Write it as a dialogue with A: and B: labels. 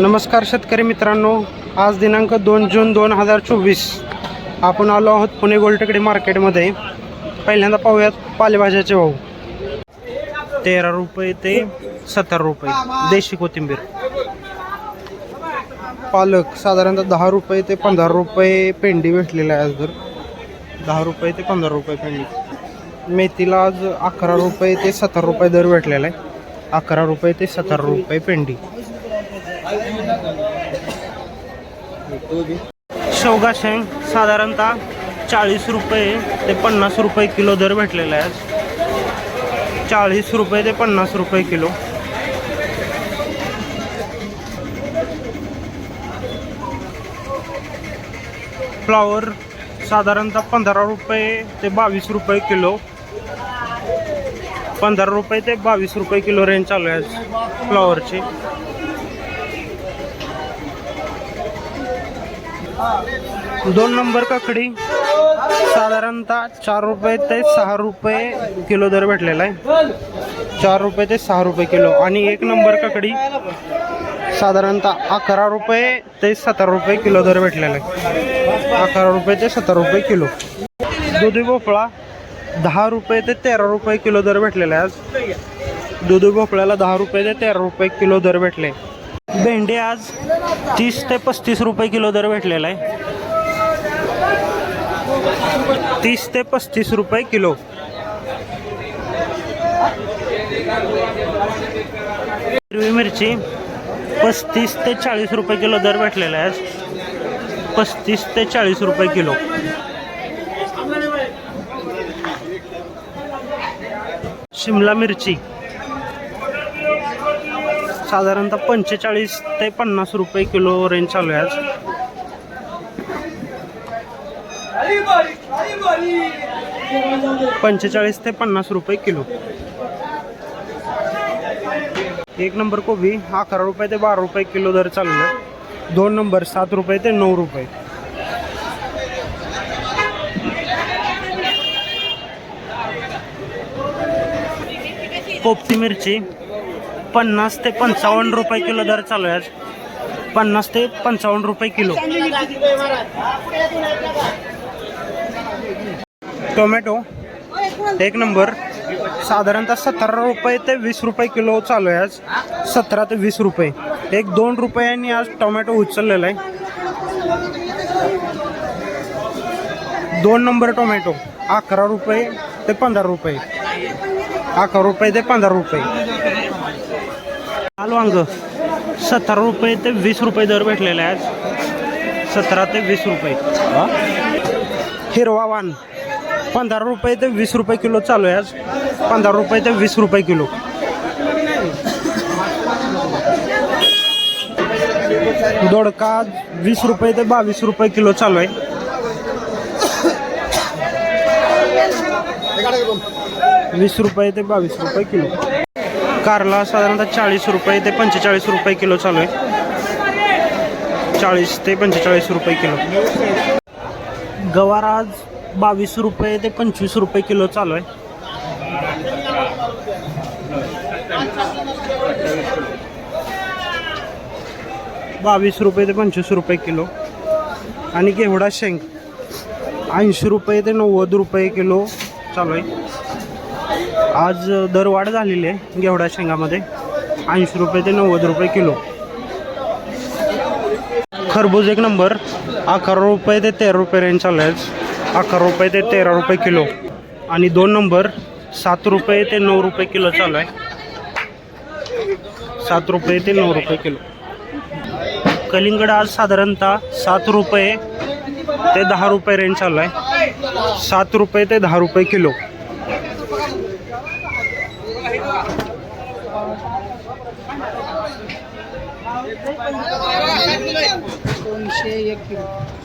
A: नमस्कार शेतकरी मित्रांनो आज दिनांक दोन जून दोन हजार चोवीस. आपण आलो आहोत पुणे गोलटेकडी मार्केटमध्ये. पहिल्यांदा पाहूयात पालेभाज्याचे भाऊ तेरा रुपये ते सतरा रुपये देशी कोथिंबीर. पालक साधारणतः दहा रुपये ते पंधरा रुपये पेंडी भेटलेला आहे आज दर दहा रुपये ते पंधरा रुपये पेंडी. मेथीला आज अकरा रुपये ते सतरा रुपये दर भेटलेला आहे. अकरा रुपये ते सतरा रुपये पेंडी. शेवगा शेंग साधारणतः चाळीस रुपये ते पन्नास रुपये किलो दर भेटलेला आहे. चाळीस रुपये ते पन्नास रुपये किलो. फ्लावर साधारणतः पंधरा रुपये ते बावीस रुपये किलो. पंधरा रुपये ते बावीस रुपये किलो रेंज चालू आहे फ्लॉवरची. दोन नंबर काकडी. साधारणतः चार रुपये ते सहा रुपये किलो दर भेटलेला आहे. चार रुपये ते सहा रुपये किलो. आणि एक नंबर काकडी साधारणतः अकरा रुपये ते सतरा रुपये किलो दर भेटलेला आहे. अकरा रुपये ते सतरा रुपये किलो. दुधी भोपळा दहा रुपये ते तेरा रुपये किलो दर भेटलेला आहे आज. दुधी भोपळ्याला दहा रुपये ते तेरा रुपये किलो दर भेटले. भेंडी आज तीस ते पस्तीस रुपये किलो दर भेटलेला आहे. तीस ते पस्तीस रुपये किलो. हिरवी मिरची पस्तीस ते चाळीस रुपये किलो दर भेटलेला आहे. पस्तीस ते चाळीस रुपये किलो. शिमला मिरची साधारणतः पंचेचाळीस ते पन्नास रुपये किलो रेंज चालू आहे आज. पंचेचाळीस ते पन्नास रुपये किलो. एक नंबर कोबी अकरा रुपये ते बारा रुपये किलो दर चालू आहे दोन नंबर सात रुपये ते नऊ रुपये. कोपती मिरची पन्नास ते पंचावन्न रुपये किलो दर चालू आहे आज पन्नास ते पंचावन्न रुपये किलो. टोमॅटो एक नंबर. साधारणतः सतरा रुपये ते वीस रुपये किलो चालू आहे आज. सतरा ते वीस रुपये. एक दोन रुपयांनी आज टोमॅटो उचललेला आहे. दोन नंबर टोमॅटो अकरा रुपये ते पंधरा रुपये. अकरा रुपये ते पंधरा रुपये. लाल वांग सतरा रुपये ते वीस रुपये दर भेटलेला आहे आज सतरा ते वीस रुपये. हिरवा वाण. पंधरा रुपये ते वीस रुपये किलो चालू आहे आज. पंधरा रुपये ते वीस रुपये किलो. दोडका वीस रुपये ते बावीस रुपये किलो चालू आहे. वीस रुपये ते बावीस रुपये किलो. कारला साधारणतः चाळीस रुपये ते पंचेचाळीस रुपये किलो चालू आहे. चाळीस ते पंचेचाळीस रुपये किलो. गवार आज बावीस रुपये ते पंचवीस रुपये किलो चालू आहे. बावीस रुपये ते पंचवीस रुपये किलो. आणि घेवडा शेंग ऐंशी रुपये ते नव्वद रुपये किलो चालू आहे. आज दरवाढ झालेली आहे घेवडा शेंगामध्ये. ऐंशी रुपये ते नव्वद रुपये किलो. खरबूज एक नंबर. अकरा रुपये ते तेरा रुपये रेंज चालू आहे अकरा रुपये ते तेरा रुपये किलो. आणि दोन नंबर सात रुपये ते नऊ रुपये किलो चालू आहे. सात रुपये ते नऊ रुपये किलो. कलिंगड आज साधारणतः सात रुपये ते दहा रुपये रेंज चालू आहे. सात रुपये ते दहा रुपये किलो.
B: दोनशे एक किलो.